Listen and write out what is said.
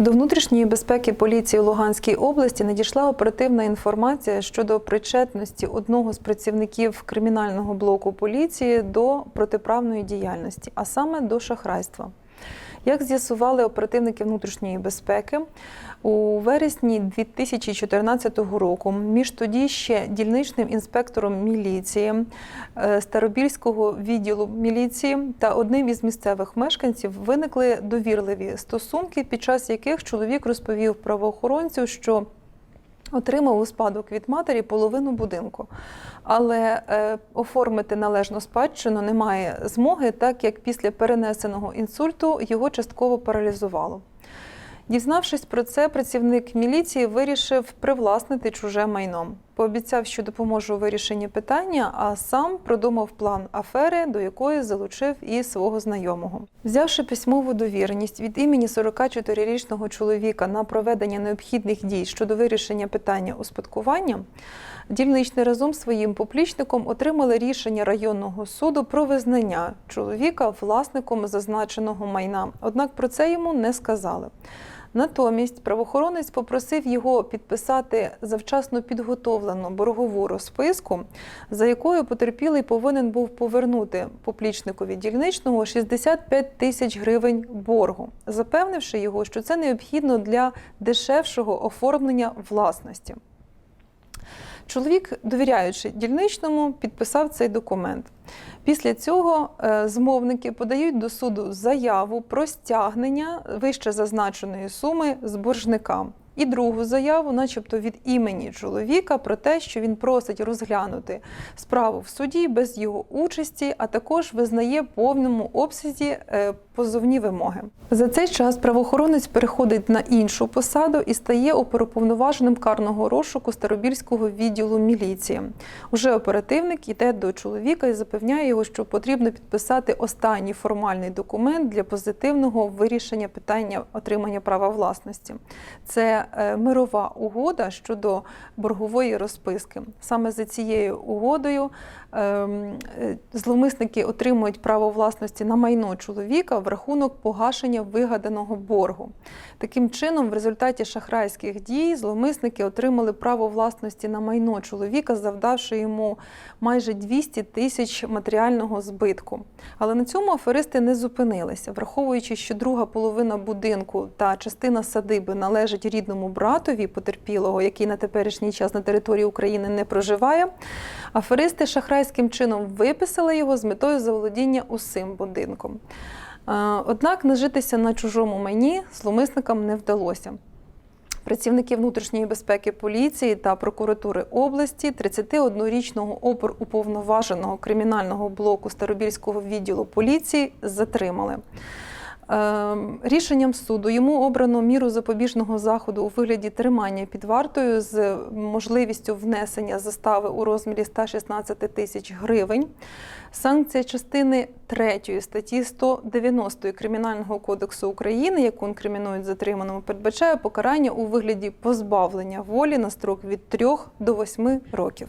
До внутрішньої безпеки поліції Луганській області надійшла оперативна інформація щодо причетності одного з працівників кримінального блоку поліції до протиправної діяльності, а саме до шахрайства. Як з'ясували оперативники внутрішньої безпеки, у вересні 2014 року між тоді ще дільничним інспектором міліції е, Старобільського відділу міліції та одним із місцевих мешканців виникли довірливі стосунки, під час яких чоловік розповів правоохоронцю, що Отримав у спадок від матері половину будинку, але е, оформити належну спадщину немає змоги, так як після перенесеного інсульту його частково паралізувало. Дізнавшись про це, працівник міліції вирішив привласнити чуже майно. Пообіцяв, що допоможе у вирішенні питання, а сам продумав план афери, до якої залучив і свого знайомого. Взявши письмову довіреність від імені 44-річного чоловіка на проведення необхідних дій щодо вирішення питання успадкування, дільничний разом своїм поплічником отримали рішення районного суду про визнання чоловіка власником зазначеного майна. Однак про це йому не сказали. Натомість правоохоронець попросив його підписати завчасно підготовлену боргову розписку, за якою потерпілий повинен був повернути поплічникові дільничного 65 тисяч гривень боргу, запевнивши його, що це необхідно для дешевшого оформлення власності. Чоловік, довіряючи дільничному, підписав цей документ. Після цього е, змовники подають до суду заяву про стягнення вище зазначеної суми з боржника. І другу заяву, начебто від імені чоловіка, про те, що він просить розглянути справу в суді без його участі, а також визнає повному обсязі е, позовні вимоги. За цей час правоохоронець переходить на іншу посаду і стає оперуповноваженим карного розшуку Старобільського відділу міліції. Уже оперативник йде до чоловіка і запевняє його, що потрібно підписати останній формальний документ для позитивного вирішення питання отримання права власності. Це мирова угода щодо боргової розписки. Саме за цією угодою ем, е, зловмисники отримують право власності на майно чоловіка в рахунок погашення вигаданого боргу. Таким чином, в результаті шахрайських дій зловмисники отримали право власності на майно чоловіка, завдавши йому майже 200 тисяч матеріального збитку. Але на цьому аферисти не зупинилися, враховуючи, що друга половина будинку та частина садиби належить рідному братові потерпілого, який на теперішній час на території України не проживає. Аферисти шахрайським чином виписали його з метою заволодіння усім будинком. Е, Однак нажитися на чужому майні зловмисникам не вдалося. Працівники внутрішньої безпеки поліції та прокуратури області 31-річного опор уповноваженого кримінального блоку Старобільського відділу поліції затримали. Е, Рішенням суду йому обрано міру запобіжного заходу у вигляді тримання під вартою з можливістю внесення застави у розмірі 116 тисяч гривень. Санкція частини 3 статті 190 Кримінального кодексу України, яку інкримінують затриманому, передбачає покарання у вигляді позбавлення волі на строк від 3 до 8 років.